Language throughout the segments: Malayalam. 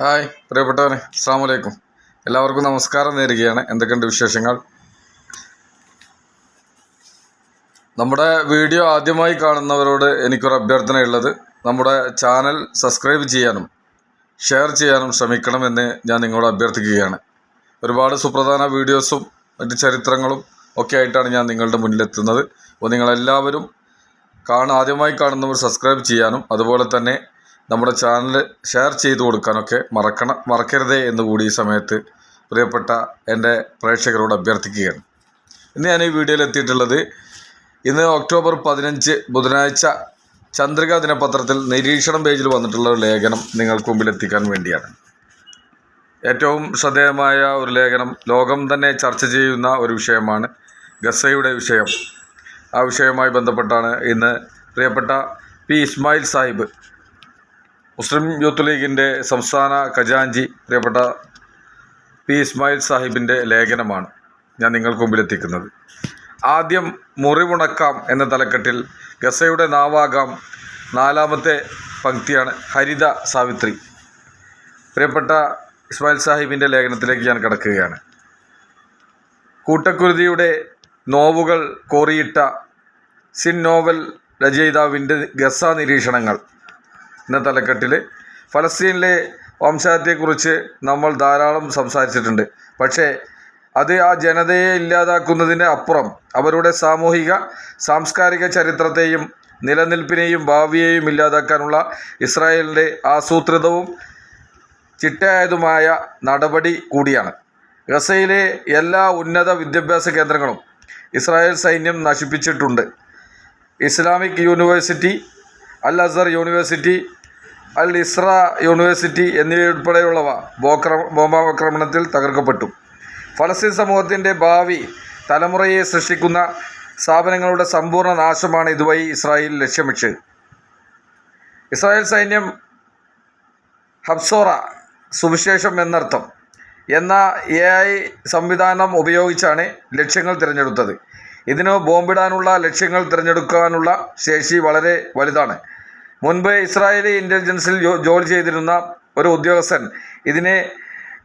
ഹായ് പ്രിയപ്പെട്ടവരെ അസ്സാം വലൈക്കും എല്ലാവർക്കും നമസ്കാരം നേരുകയാണ്. എന്തൊക്കെയുണ്ട് വിശേഷങ്ങൾ? നമ്മുടെ വീഡിയോ ആദ്യമായി കാണുന്നവരോട് എനിക്കൊരു അഭ്യർത്ഥനയുള്ളത് നമ്മുടെ ചാനൽ സബ്സ്ക്രൈബ് ചെയ്യാനും ഷെയർ ചെയ്യാനും ശ്രമിക്കണമെന്ന് ഞാൻ നിങ്ങളോട് അഭ്യർത്ഥിക്കുകയാണ്. ഒരുപാട് സുപ്രധാന വീഡിയോസും മറ്റ് ചരിത്രങ്ങളും ഒക്കെ ആയിട്ടാണ് ഞാൻ നിങ്ങളുടെ മുന്നിലെത്തുന്നത്. അപ്പോൾ നിങ്ങളെല്ലാവരും കാണ ആദ്യമായി കാണുന്നവർ സബ്സ്ക്രൈബ് ചെയ്യാനും അതുപോലെ തന്നെ നമ്മുടെ ചാനൽ ഷെയർ ചെയ്തു കൊടുക്കാനൊക്കെ മറക്കണം മറക്കരുതേ എന്ന് കൂടി ഈ സമയത്ത് പ്രിയപ്പെട്ട എന്റെ പ്രേക്ഷകരോട് അഭ്യർത്ഥിക്കുകയാണ്. ഇന്ന് ഞാൻ ഈ വീഡിയോയിൽ എത്തിയിട്ടുള്ളത് ഇന്ന് ഒക്ടോബർ പതിനഞ്ച് ബുധനാഴ്ച ചന്ദ്രിക ദിനപത്രത്തിൽ നിരീക്ഷണം പേജിൽ വന്നിട്ടുള്ള ഒരു ലേഖനം നിങ്ങൾക്ക് മുമ്പിൽ എത്തിക്കാൻ വേണ്ടിയാണ്. ഏറ്റവും ശ്രദ്ധേയമായ ഒരു ലേഖനം ലോകം തന്നെ ചർച്ച ചെയ്യുന്ന ഒരു വിഷയമാണ് ഗസയുടെ വിഷയം. ആ വിഷയവുമായി ബന്ധപ്പെട്ടാണ് ഇന്ന് പ്രിയപ്പെട്ട P Ismail Sahib Muslim youth ലീഗിന്റെ സംസ്ഥാന ഖജാഞ്ചി പ്രിയപ്പെട്ട പി ഇസ്മായിൽ സാഹിബിന്റെ ലേഖനമാണ് ഞാൻ നിങ്ങൾക്ക് മുമ്പിലെത്തിക്കുന്നത് ആദ്യം മുറിവുണക്കാം എന്ന തലക്കെട്ടിൽ ഗസയുടെ നാവാകാം നാലാമത്തെ പങ്ക്തിയാണ് ഹരിത സാവിത്രി. പ്രിയപ്പെട്ട ഇസ്മായിൽ സാഹിബിന്റെ ലേഖനത്തിലേക്ക് ഞാൻ കിടക്കുകയാണ്. കൂട്ടക്കുരുതിയുടെ നോവുകൾ കോറിയിട്ട സിൻ നോവൽ രചയിതാവിന്റെ ഗസ നിരീക്ഷണങ്ങൾ എന്ന തലക്കെട്ടിൽ ഫലസ്തീനിലെ വംശഹത്യയെക്കുറിച്ച് നമ്മൾ ധാരാളം സംസാരിച്ചിട്ടുണ്ട്. പക്ഷേ അത് ആ ജനതയെ ഇല്ലാതാക്കുന്നതിന് അപ്പുറം അവരുടെ സാമൂഹിക സാംസ്കാരിക ചരിത്രത്തെയും നിലനിൽപ്പിനെയും ഭാവിയെയും ഇല്ലാതാക്കാനുള്ള ഇസ്രായേലിന്റെ ആസൂത്രിതവും ചിട്ടയായതുമായ നടപടി കൂടിയാണ്. ഗസയിലെ എല്ലാ ഉന്നത വിദ്യാഭ്യാസ കേന്ദ്രങ്ങളും ഇസ്രായേൽ സൈന്യം നശിപ്പിച്ചിട്ടുണ്ട്. Islamic university Al Azhar university Al Isra university എന്നിവയുൾപ്പെടെയുള്ളവ ബോക്ര ബോംബാക്രമണത്തിൽ തകർക്കപ്പെട്ടു. ഫലസ്തീൻ സമൂഹത്തിന്റെ ഭാവി തലമുറയെ സൃഷ്ടിക്കുന്ന സ്ഥാപനങ്ങളുടെ സമ്പൂർണ നാശമാണ് ഇതുവഴി ഇസ്രായേൽ ലക്ഷ്യം വെച്ചത് ഇസ്രായേൽ സൈന്യം ഹബ്സോറ സുവിശേഷം എന്നർത്ഥം. എന്ന എ ഐ സംവിധാനം ഉപയോഗിച്ചാണ് ലക്ഷ്യങ്ങൾ തിരഞ്ഞെടുത്തത്. ഇതിന് ബോംബിടാനുള്ള ലക്ഷ്യങ്ങൾ തിരഞ്ഞെടുക്കാനുള്ള ശേഷി വളരെ വലുതാണ്. മുൻപ് ഇസ്രായേലി ഇന്റലിജൻസിൽ ജോലി ചെയ്തിരുന്ന ഒരു ഉദ്യോഗസ്ഥൻ ഇതിനെ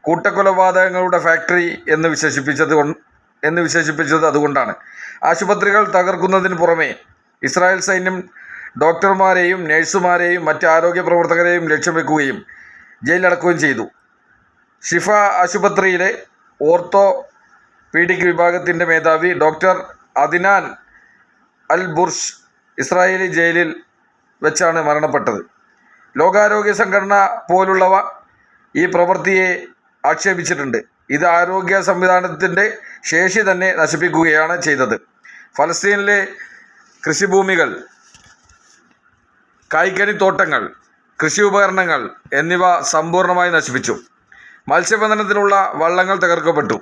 കൂട്ടക്കൊലപാതകങ്ങളുടെ ഫാക്ടറി എന്ന് വിശേഷിപ്പിച്ചത് എന്ന് വിശേഷിപ്പിച്ചത് അതുകൊണ്ടാണ്. ആശുപത്രികൾ തകർക്കുന്നതിന് പുറമെ ഇസ്രായേൽ സൈന്യം ഡോക്ടർമാരെയും നഴ്സുമാരെയും മറ്റ് ആരോഗ്യ പ്രവർത്തകരെയും ലക്ഷ്യം വെക്കുകയും ജയിലടക്കുകയും ചെയ്തു. ഷിഫ ആശുപത്രിയിലെ ഓർത്തോ പീഡിക് വിഭാഗത്തിന്റെ മേധാവി doctor Adnan Al Bursh Israeli ജയിലിൽ വെച്ചാണ് മരണപ്പെട്ടത്. ലോകാരോഗ്യ സംഘടന പോലുള്ളവ ഈ പ്രവൃത്തിയെ ആക്ഷേപിച്ചിട്ടുണ്ട്. ഇത് ആരോഗ്യ സംവിധാനത്തിന്റെ ശേഷി തന്നെ നശിപ്പിക്കുകയാണ് ചെയ്തത്. ഫലസ്തീനിലെ കൃഷിഭൂമികൾ കായ്ക്കനി തോട്ടങ്ങൾ കൃഷി ഉപകരണങ്ങൾ എന്നിവ സമ്പൂർണമായി നശിപ്പിച്ചു. മത്സ്യബന്ധനത്തിനുള്ള വള്ളങ്ങൾ തകർക്കപ്പെട്ടു.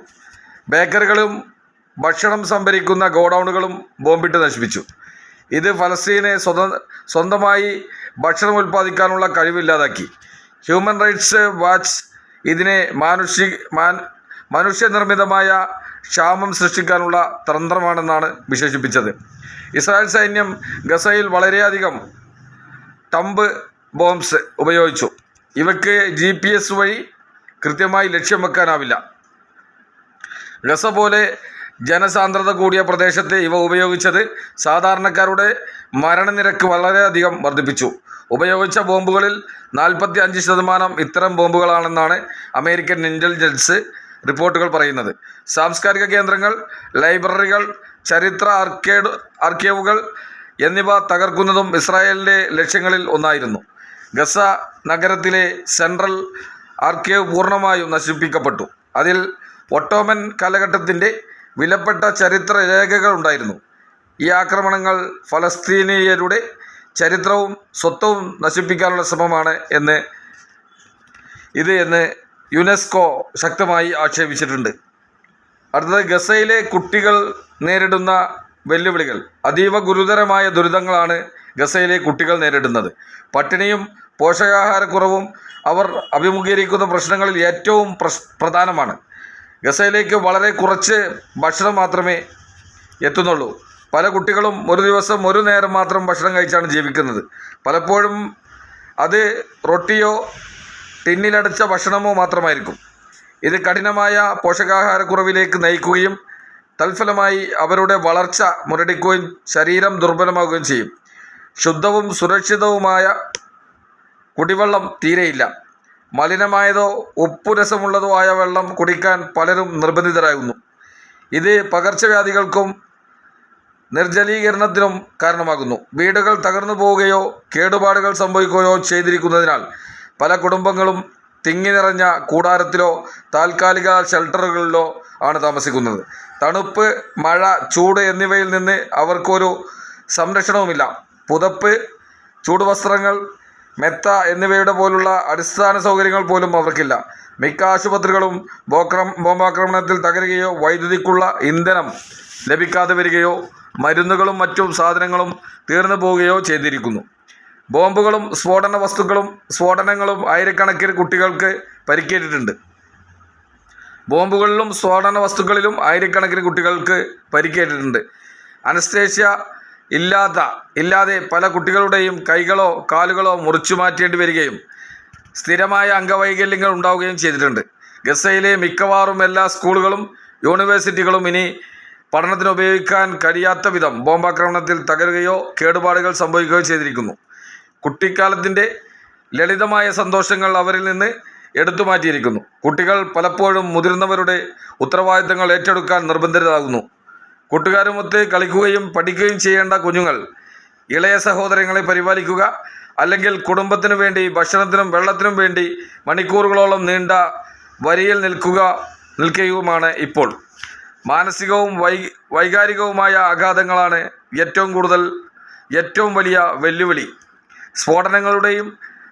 ബേക്കറികളും ഭക്ഷണം സംഭരിക്കുന്ന ഗോഡൗണുകളും ബോംബിട്ട് നശിപ്പിച്ചു. ഇത് ഫലസ്തീനെ സ്വന്തമായി ഭക്ഷണം ഉൽപ്പാദിക്കാനുള്ള കഴിവില്ലാതാക്കി. ഹ്യൂമൻ റൈറ്റ്സ് വാച്ച് ഇതിനെ മാനുഷി മാൻ മനുഷ്യനിർമ്മിതമായ ക്ഷാമം സൃഷ്ടിക്കാനുള്ള തന്ത്രമാണെന്നാണ് വിശേഷിപ്പിച്ചത്. ഇസ്രായേൽ സൈന്യം ഗസയിൽ വളരെയധികം ടംബ് ബോംബ്സ് ഉപയോഗിച്ചു. ഇവയ്ക്ക് ജി പി എസ് വഴി കൃത്യമായി ലക്ഷ്യം വെക്കാനാവില്ല. ഗസ പോലെ ജനസാന്ദ്രത കൂടിയ പ്രദേശത്തെ ഇവ ഉപയോഗിച്ചത് സാധാരണക്കാരുടെ മരണനിരക്ക് വളരെയധികം വർദ്ധിപ്പിച്ചു. ഉപയോഗിച്ച ബോംബുകളിൽ നാൽപ്പത്തി അഞ്ച് ശതമാനം ഇത്തരം ബോംബുകളാണെന്നാണ് അമേരിക്കൻ ഇന്റലിജൻസ് റിപ്പോർട്ടുകൾ പറയുന്നത്. സാംസ്കാരിക കേന്ദ്രങ്ങൾ ലൈബ്രറികൾ ചരിത്ര ആർക്കേഡ് ആർക്കേവുകൾ എന്നിവ തകർക്കുന്നതും ഇസ്രായേലിന്റെ ലക്ഷ്യങ്ങളിൽ ഒന്നായിരുന്നു. ഗസ നഗരത്തിലെ സെൻട്രൽ ആർക്കേവ് പൂർണമായും നശിപ്പിക്കപ്പെട്ടു. അതിൽ ഒട്ടോമൻ കാലഘട്ടത്തിന്റെ വിലപ്പെട്ട ചരിത്ര രേഖകൾ ഉണ്ടായിരുന്നു. ഈ ആക്രമണങ്ങൾ ഫലസ്തീനിയരുടെ ചരിത്രവും സ്വത്വവും നശിപ്പിക്കാനുള്ള ശ്രമമാണ് എന്ന് ഇത് എന്ന് യുനെസ്കോ ശക്തമായി ആക്ഷേപിച്ചിട്ടുണ്ട്. അടുത്തത് ഗസയിലെ കുട്ടികൾ നേരിടുന്ന വെല്ലുവിളികൾ. അതീവ ഗുരുതരമായ ദുരിതങ്ങളാണ് ഗസയിലെ കുട്ടികൾ നേരിടുന്നത്. പട്ടിണിയും പോഷകാഹാരക്കുറവും അവർ അഭിമുഖീകരിക്കുന്ന പ്രശ്നങ്ങളിൽ ഏറ്റവും പ്രധാനമാണ്. ഗസയിലേക്ക് വളരെ കുറച്ച് ഭക്ഷണം മാത്രമേ എത്തുന്നുള്ളൂ. പല കുട്ടികളും ഒരു ദിവസം ഒരു നേരം മാത്രം ഭക്ഷണം കഴിച്ചാണ് ജീവിക്കുന്നത്. പലപ്പോഴും അത് റൊട്ടിയോ ടിന്നിലടച്ച ഭക്ഷണമോ മാത്രമായിരിക്കും. ഇത് കഠിനമായ പോഷകാഹാരക്കുറവിലേക്ക് നയിക്കുകയും തൽഫലമായി അവരുടെ വളർച്ച മുരടിക്കുകയും ശരീരം ദുർബലമാകുകയും ചെയ്യും. ശുദ്ധവും സുരക്ഷിതവുമായ കുടിവെള്ളം തീരെയില്ല. മലിനമായതോ ഉപ്പുരസമുള്ളതോ ആയ വെള്ളം കുടിക്കാൻ പലരും നിർബന്ധിതരാകുന്നു. ഇത് പകർച്ചവ്യാധികൾക്കും നിർജലീകരണത്തിനും കാരണമാകുന്നു. വീടുകൾ തകർന്നു പോവുകയോ കേടുപാടുകൾ സംഭവിക്കുകയോ ചെയ്തിരിക്കുന്നതിനാൽ പല കുടുംബങ്ങളും തിങ്ങി നിറഞ്ഞ കൂടാരത്തിലോ താൽക്കാലിക ഷെൽട്ടറുകളിലോ ആണ് താമസിക്കുന്നത്. തണുപ്പ് മഴ ചൂട് എന്നിവയിൽ നിന്ന് അവർക്കൊരു സംരക്ഷണവുമില്ല. പുതപ്പ് ചൂടുവസ്ത്രങ്ങൾ മെത്ത എന്നിവയുടെ പോലുള്ള അടിസ്ഥാന സൗകര്യങ്ങൾ പോലും അവർക്കില്ല. മിക്ക ആശുപത്രികളും ബോക്രം ബോംബാക്രമണത്തിൽ തകരുകയോ വൈദ്യുതിക്കുള്ള ഇന്ധനം ലഭിക്കാതെ വരികയോ മരുന്നുകളും മറ്റു സാധനങ്ങളും തീർന്നു പോവുകയോ ചെയ്തിരിക്കുന്നു. ബോംബുകളും സ്ഫോടന വസ്തുക്കളും സ്ഫോടനങ്ങളും ആയിരക്കണക്കിന് കുട്ടികൾക്ക് പരിക്കേറ്റിട്ടുണ്ട്. ബോംബുകളിലും സ്ഫോടന വസ്തുക്കളിലും ആയിരക്കണക്കിന് കുട്ടികൾക്ക് പരിക്കേറ്റിട്ടുണ്ട്. അനസ്തേഷ്യ ഇല്ലാത്ത ഇല്ലാതെ പല കുട്ടികളുടെയും കൈകളോ കാലുകളോ മുറിച്ചു മാറ്റേണ്ടി വരികയും സ്ഥിരമായ അംഗവൈകല്യങ്ങൾ ഉണ്ടാവുകയും ചെയ്തിട്ടുണ്ട്. ഗസയിലെ മിക്കവാറും എല്ലാ സ്കൂളുകളും യൂണിവേഴ്സിറ്റികളും ഇനി പഠനത്തിന് ഉപയോഗിക്കാൻ കഴിയാത്ത വിധം ബോംബാക്രമണത്തിൽ തകരുകയോ കേടുപാടുകൾ സംഭവിക്കുകയോ ചെയ്തിരിക്കുന്നു. കുട്ടിക്കാലത്തിന്റെ ലളിതമായ സന്തോഷങ്ങൾ അവരിൽ നിന്ന് എടുത്തു മാറ്റിയിരിക്കുന്നു. കുട്ടികൾ പലപ്പോഴും മുതിർന്നവരുടെ ഉത്തരവാദിത്തങ്ങൾ ഏറ്റെടുക്കാൻ നിർബന്ധിതരാകുന്നു. കൂട്ടുകാരുമൊത്ത് കളിക്കുകയും പഠിക്കുകയും ചെയ്യേണ്ട കുഞ്ഞുങ്ങൾ ഇളയ സഹോദരങ്ങളെ പരിപാലിക്കുക അല്ലെങ്കിൽ കുടുംബത്തിനു വേണ്ടി ഭക്ഷണത്തിനും വെള്ളത്തിനും വേണ്ടി മണിക്കൂറുകളോളം നീണ്ട വരിയിൽ നിൽക്കുക നിൽക്കുകയുമാണ് ഇപ്പോൾ. മാനസികവും വൈ വൈകാരികവുമായ ആഘാതങ്ങളാണ് ഏറ്റവും കൂടുതൽ ഏറ്റവും വലിയ വെല്ലുവിളി. സ്ഫോടനങ്ങളുടെയും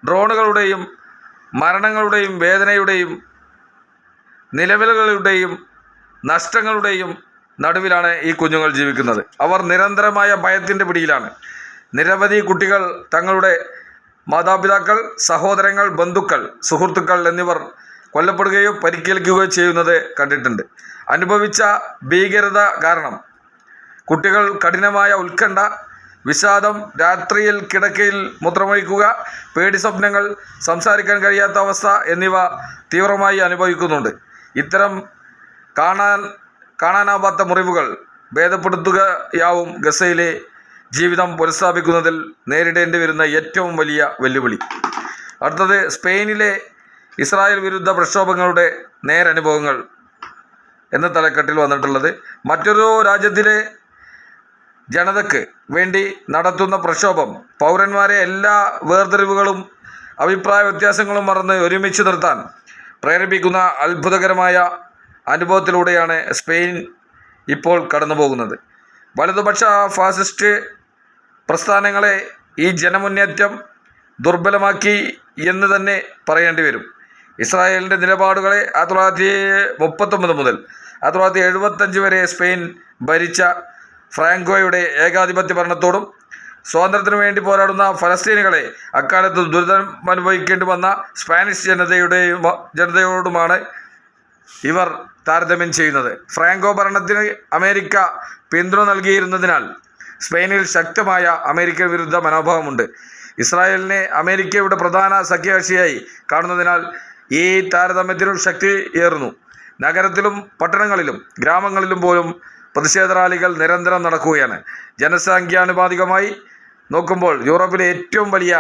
ഡ്രോണുകളുടെയും മരണങ്ങളുടെയും വേദനയുടെയും നിലവിലുകളുടെയും നഷ്ടങ്ങളുടെയും നടുവിലാണ് ഈ കുഞ്ഞുങ്ങൾ ജീവിക്കുന്നത്. അവർ നിരന്തരമായ ഭയത്തിന്റെ പിടിയിലാണ്. നിരവധി കുട്ടികൾ തങ്ങളുടെ മാതാപിതാക്കൾ സഹോദരങ്ങൾ ബന്ധുക്കൾ സുഹൃത്തുക്കൾ എന്നിവർ കൊല്ലപ്പെടുകയോ പരിക്കേൽക്കുകയോ ചെയ്യുന്നത് കണ്ടിട്ടുണ്ട്. അനുഭവിച്ച ഭീകരത കാരണം കുട്ടികൾ കഠിനമായ ഉത്കണ്ഠ വിഷാദം രാത്രിയിൽ കിടക്കയിൽ മൂത്രമൊഴിക്കുക പേടി സ്വപ്നങ്ങൾ സംസാരിക്കാൻ കഴിയാത്ത അവസ്ഥ എന്നിവ തീവ്രമായി അനുഭവിക്കുന്നുണ്ട്. ഇത്തരം കാണാൻ കാണാനാവാത്ത മുറിവുകൾ ഭേദപ്പെടുത്തുകയാവും ഗസയിലെ ജീവിതം പുനഃസ്ഥാപിക്കുന്നതിൽ നേരിടേണ്ടി വരുന്ന ഏറ്റവും വലിയ വെല്ലുവിളി. അടുത്തത് സ്പെയിനിലെ ഇസ്രായേൽ വിരുദ്ധ പ്രക്ഷോഭങ്ങളുടെ നേരനുഭവങ്ങൾ എന്ന തലക്കെട്ടിൽ വന്നിട്ടുള്ളത്. മറ്റൊരു രാജ്യത്തിലെ ജനതയ്ക്ക് വേണ്ടി നടത്തുന്ന പ്രക്ഷോഭം പൗരന്മാരെ എല്ലാ വേർതിരിവുകളും അഭിപ്രായ വ്യത്യാസങ്ങളും മറന്ന് ഒരുമിച്ച് നിർത്താൻ പ്രേരിപ്പിക്കുന്ന അത്ഭുതകരമായ അനുഭവത്തിലൂടെയാണ് സ്പെയിൻ ഇപ്പോൾ കടന്നു പോകുന്നത് വലതുപക്ഷ ഫാസിസ്റ്റ് പ്രസ്ഥാനങ്ങളെ ഈ ജനമുന്നേറ്റം ദുർബലമാക്കി എന്ന് തന്നെ പറയേണ്ടി വരും. ഇസ്രായേലിന്റെ നിലപാടുകളെ ആയിരത്തി തൊള്ളായിരത്തി മുപ്പത്തൊമ്പത് മുതൽ ആയിരത്തി തൊള്ളായിരത്തി എഴുപത്തഞ്ച് വരെ സ്പെയിൻ ഭരിച്ച ഫ്രാങ്കോയുടെ ഏകാധിപത്യ ഭരണത്തോടും സ്വാതന്ത്ര്യത്തിനു വേണ്ടി പോരാടുന്ന ഫലസ്തീനുകളെ അക്കാലത്ത് ദുരിതം അനുഭവിക്കേണ്ടി വന്ന സ്പാനിഷ് ജനതയുടെയും ജനതയോടുമാണ് ഇവർ താരതമ്യം ചെയ്യുന്നത്. ഫ്രാങ്കോ ഭരണത്തിന് അമേരിക്ക പിന്തുണ നൽകിയിരുന്നതിനാൽ സ്പെയിനിൽ ശക്തമായ അമേരിക്ക വിരുദ്ധ മനോഭാവമുണ്ട്. ഇസ്രായേലിനെ അമേരിക്കയുടെ പ്രധാന സഖ്യകക്ഷിയായി കാണുന്നതിനാൽ ഈ താരതമ്യത്തിനും ശക്തി ഏറുന്നു. നഗരത്തിലും പട്ടണങ്ങളിലും ഗ്രാമങ്ങളിലും പോലും പ്രതിഷേധ റാലികൾ നിരന്തരം നടക്കുകയാണ്. ജനസംഖ്യാനുപാതികമായി നോക്കുമ്പോൾ യൂറോപ്പിലെ ഏറ്റവും വലിയ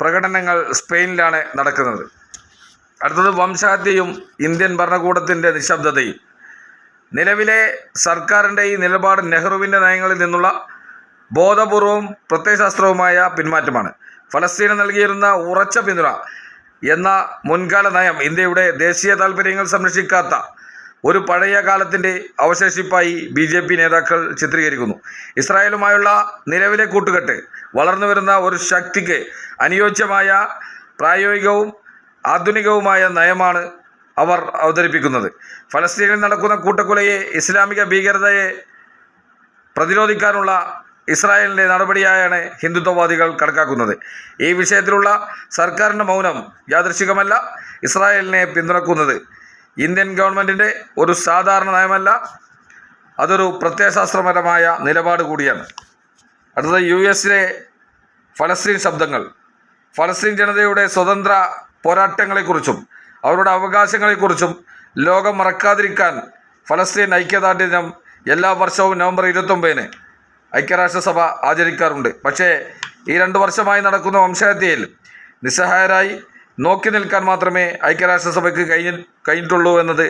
പ്രകടനങ്ങൾ സ്പെയിനിലാണ് നടക്കുന്നത്. അടുത്തത് വംശഹത്യയും ഇന്ത്യൻ ഭരണകൂടത്തിന്റെ നിശബ്ദതയും. നിലവിലെ സർക്കാരിന്റെ ഈ നിലപാട് നെഹ്റുവിന്റെ നയങ്ങളിൽ നിന്നുള്ള ബോധപൂർവവും പ്രത്യയശാസ്ത്രവുമായ പിന്മാറ്റമാണ്. ഫലസ്തീന് നൽകിയിരുന്ന ഉറച്ച പിന്തുണ എന്ന മുൻകാല നയം ഇന്ത്യയുടെ ദേശീയ താൽപ്പര്യങ്ങൾ സംരക്ഷിക്കാത്ത ഒരു പഴയ കാലത്തിന്റെ അവശേഷിപ്പായി ബി ജെ പി നേതാക്കൾ ചിത്രീകരിക്കുന്നു. ഇസ്രായേലുമായുള്ള നിലവിലെ കൂട്ടുകെട്ട് വളർന്നു വരുന്ന ഒരു ശക്തിക്ക് അനുയോജ്യമായ പ്രായോഗികവും ആധുനികവുമായ നയമാണ് അവർ അവതരിപ്പിക്കുന്നത്. ഫലസ്തീനിൽ നടക്കുന്ന കൂട്ടക്കൊലയെ ഇസ്ലാമിക ഭീകരതയെ പ്രതിരോധിക്കാനുള്ള ഇസ്രായേലിന്റെ നടപടിയായാണ് ഹിന്ദുത്വവാദികൾ കണക്കാക്കുന്നത്. ഈ വിഷയത്തിലുള്ള സർക്കാരിന്റെ മൗനം യാദൃശികമല്ല ഇസ്രായേലിനെ പിന്തുണക്കുന്നത് ഇന്ത്യൻ ഗവൺമെന്റിന്റെ ഒരു സാധാരണ നയമല്ല അതൊരു പ്രത്യയശാസ്ത്രപരമായ നിലപാട് കൂടിയാണ്. അടുത്തത് യു എസിലെ ഫലസ്തീൻ ശബ്ദങ്ങൾ. ഫലസ്തീൻ ജനതയുടെ സ്വതന്ത്ര പോരാട്ടങ്ങളെക്കുറിച്ചും അവരുടെ അവകാശങ്ങളെക്കുറിച്ചും ലോകം മറക്കാതിരിക്കാൻ ഫലസ്തീൻ ഐക്യദാർഢ്യ ദിനം എല്ലാ വർഷവും നവംബർ ഇരുപത്തൊമ്പതിന് ഐക്യരാഷ്ട്രസഭ ആചരിക്കാറുണ്ട്. പക്ഷേ ഈ രണ്ട് വർഷമായി നടക്കുന്ന വംശഹത്യയിൽ നിസ്സഹായരായി നോക്കി നിൽക്കാൻ മാത്രമേ ഐക്യരാഷ്ട്രസഭയ്ക്ക് കഴിഞ്ഞ കഴിഞ്ഞിട്ടുള്ളൂ എന്നത്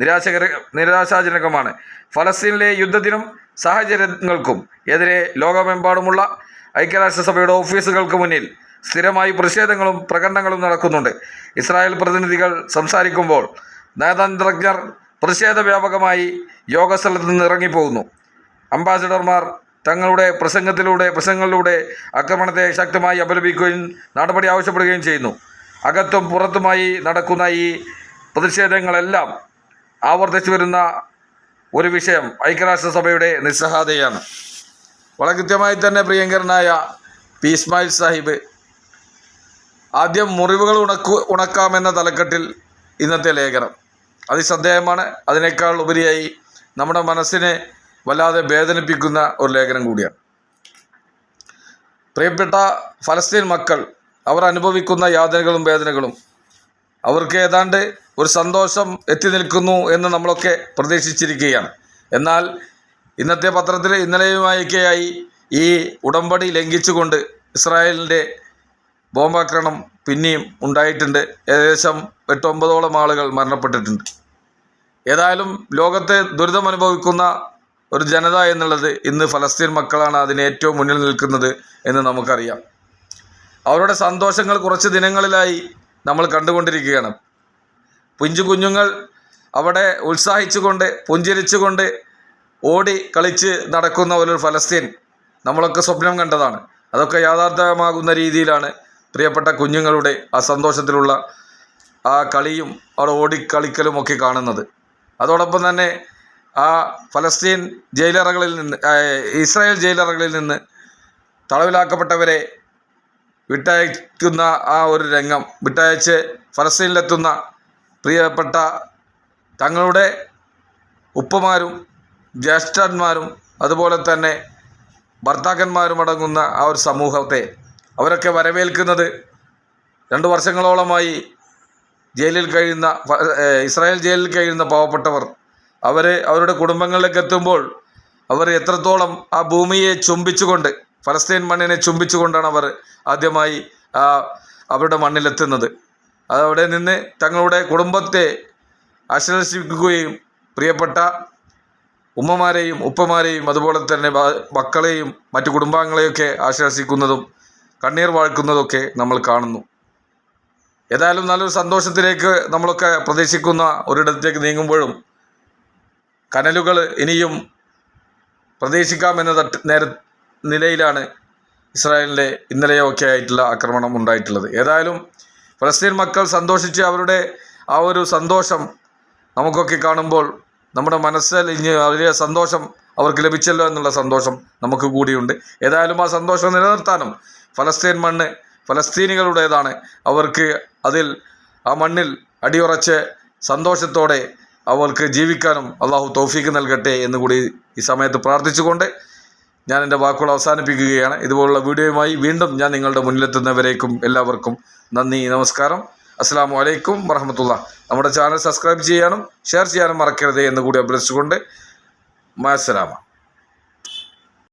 നിരാശകര നിരാശാജനകമാണ്. ഫലസ്തീനിലെ യുദ്ധത്തിനും സാഹചര്യങ്ങൾക്കും എതിരെ ലോകമെമ്പാടുമുള്ള ഐക്യരാഷ്ട്രസഭയുടെ ഓഫീസുകൾക്ക് മുന്നിൽ സ്ഥിരമായി പ്രതിഷേധങ്ങളും പ്രകടനങ്ങളും നടക്കുന്നുണ്ട്. ഇസ്രായേൽ പ്രതിനിധികൾ സംസാരിക്കുമ്പോൾ നയതന്ത്രജ്ഞർ പ്രതിഷേധ വ്യാപകമായി യോഗസ്ഥലത്ത് നിന്ന് ഇറങ്ങിപ്പോകുന്നു. അംബാസഡർമാർ തങ്ങളുടെ പ്രസംഗത്തിലൂടെ പ്രസംഗങ്ങളിലൂടെ ആക്രമണത്തെ ശക്തമായി അപലപിക്കുകയും നടപടി ആവശ്യപ്പെടുകയും ചെയ്യുന്നു. അകത്തും പുറത്തുമായി നടക്കുന്ന ഈ പ്രതിഷേധങ്ങളെല്ലാം ആവർത്തിച്ചു വരുന്ന ഒരു വിഷയം ഐക്യരാഷ്ട്രസഭയുടെ നിസ്സഹായതയാണ്. വളരെ കൃത്യമായി തന്നെ പ്രിയങ്കരനായ പി ഇസ്മായിൽ സാഹിബ് ആദ്യം മുറിവുകൾ ഉണക്കു ഉണക്കാമെന്ന തലക്കെട്ടിൽ ഇന്നത്തെ ലേഖനം. അതിശ്രദ്ധേയമാണ്. അതിനേക്കാൾ ഉപരിയായി നമ്മുടെ മനസ്സിനെ വല്ലാതെ വേദനിപ്പിക്കുന്ന ഒരു ലേഖനം കൂടിയാണ്. പ്രിയപ്പെട്ട ഫലസ്തീൻ മക്കൾ അവർ അനുഭവിക്കുന്ന യാതനകളും വേദനകളും അവർക്ക് ഏതാണ്ട് ഒരു സന്തോഷം എത്തി നിൽക്കുന്നു എന്ന് നമ്മളൊക്കെ പ്രതീക്ഷിച്ചിരിക്കുകയാണ്. എന്നാൽ ഇന്നത്തെ പത്രത്തിൽ ഇന്നലെയുമായൊക്കെയായി ഈ ഉടമ്പടി ലംഘിച്ചുകൊണ്ട് ഇസ്രായേലിന്റെ ബോംബാക്രമണം പിന്നെയും ഉണ്ടായിട്ടുണ്ട്. ഏകദേശം എട്ടൊമ്പതോളം ആളുകൾ മരണപ്പെട്ടിട്ടുണ്ട്. ഏതായാലും ലോകത്തെ ദുരിതം അനുഭവിക്കുന്ന ഒരു ജനത എന്നുള്ളത് ഇന്ന് ഫലസ്തീൻ മക്കളാണ് അതിന് ഏറ്റവും മുന്നിൽ നിൽക്കുന്നത് എന്ന് നമുക്കറിയാം. അവരുടെ സന്തോഷങ്ങൾ കുറച്ച് ദിനങ്ങളിലായി നമ്മൾ കണ്ടുകൊണ്ടിരിക്കുകയാണ്. പുഞ്ചു കുഞ്ഞുങ്ങൾ അവിടെ ഉത്സാഹിച്ചുകൊണ്ട് പുഞ്ചിരിച്ചുകൊണ്ട് ഓടി കളിച്ച് നടക്കുന്ന ഒരു ഫലസ്തീൻ നമ്മളൊക്കെ സ്വപ്നം കണ്ടതാണ്. അതൊക്കെ യാഥാർത്ഥ്യമാകുന്ന രീതിയിലാണ് പ്രിയപ്പെട്ട കുഞ്ഞുങ്ങളുടെ ആ സന്തോഷത്തിലുള്ള ആ കളിയും അവിടെ ഓടിക്കളിക്കലും ഒക്കെ കാണുന്നത്. അതോടൊപ്പം തന്നെ ആ ഫലസ്തീൻ ജയിലറകളിൽ നിന്ന് ഇസ്രായേൽ ജയിലറകളിൽ നിന്ന് തടവിലാക്കപ്പെട്ടവരെ വിട്ടയക്കുന്ന ആ ഒരു രംഗം വിട്ടയച്ച് ഫലസ്തീനിലെത്തുന്ന പ്രിയപ്പെട്ട തങ്ങളുടെ ഉപ്പമാരും ജ്യേഷ്ഠന്മാരും അതുപോലെ തന്നെ ഭർത്താക്കന്മാരും അടങ്ങുന്ന ആ ഒരു സമൂഹത്തെ അവരൊക്കെ വരവേൽക്കുന്നത് രണ്ട് വർഷങ്ങളോളമായി ജയിലിൽ കഴിയുന്ന ഇസ്രായേൽ ജയിലിൽ കഴിയുന്ന പാവപ്പെട്ടവർ അവർ അവരുടെ കുടുംബങ്ങളിലേക്ക് എത്തുമ്പോൾ അവർ എത്രത്തോളം ആ ഭൂമിയെ ചുംബിച്ചുകൊണ്ട് ഫലസ്തീൻ മണ്ണിനെ ചുംബിച്ചുകൊണ്ടാണ് അവർ ആദ്യമായി ആ അവരുടെ മണ്ണിലെത്തുന്നത്. അതവിടെ നിന്ന് തങ്ങളുടെ കുടുംബത്തെ ആശ്വസിപ്പിക്കുകയും പ്രിയപ്പെട്ട ഉമ്മമാരെയും ഉപ്പമാരെയും അതുപോലെ തന്നെ മക്കളെയും മറ്റു കുടുംബാംഗങ്ങളെയൊക്കെ ആശ്വസിക്കുന്നതും കണ്ണീർ വാഴ്ക്കുന്നതൊക്കെ നമ്മൾ കാണുന്നു. ഏതായാലും നല്ലൊരു സന്തോഷത്തിലേക്ക് നമ്മളൊക്കെ പ്രതീക്ഷിക്കുന്ന ഒരിടത്തേക്ക് നീങ്ങുമ്പോഴും കനലുകൾ ഇനിയും പ്രതീക്ഷിക്കാമെന്ന തട്ട് നേര നിലയിലാണ് ഇസ്രായേലിന്റെ ഇന്നലെയൊക്കെ ആയിട്ടുള്ള ആക്രമണം ഉണ്ടായിട്ടുള്ളത്. ഏതായാലും ഫലസ്തീൻ മക്കൾ സന്തോഷിച്ച് അവരുടെ ആ ഒരു സന്തോഷം നമുക്കൊക്കെ കാണുമ്പോൾ നമ്മുടെ മനസ്സിൽ വലിയ സന്തോഷം അവർക്ക് ലഭിച്ചല്ലോ എന്നുള്ള സന്തോഷം നമുക്ക് കൂടിയുണ്ട്. ഏതായാലും ആ സന്തോഷം നിലനിർത്താനും ഫലസ്തീൻ മണ്ണ് ഫലസ്തീനികളുടേതാണ്. അവർക്ക് അതിൽ ആ മണ്ണിൽ അടിയുറച്ച് സന്തോഷത്തോടെ അവർക്ക് ജീവിക്കാനും അള്ളാഹു തൗഫീക്ക് നൽകട്ടെ എന്ന് കൂടി ഈ സമയത്ത് പ്രാർത്ഥിച്ചുകൊണ്ട് ഞാൻ എന്റെ വാക്കുകൾ അവസാനിപ്പിക്കുകയാണ്. ഇതുപോലുള്ള വീഡിയോയുമായി വീണ്ടും ഞാൻ നിങ്ങളുടെ മുന്നിലെത്തുന്നവരേക്കും എല്ലാവർക്കും നന്ദി നമസ്കാരം. അസ്സാം വലൈക്കും വറഹമത്തുള്ള. നമ്മുടെ ചാനൽ സബ്സ്ക്രൈബ് ചെയ്യാനും ഷെയർ ചെയ്യാനും മറക്കരുത് എന്ന് കൂടി അഭ്യർത്ഥിച്ചുകൊണ്ട് മാസലാമ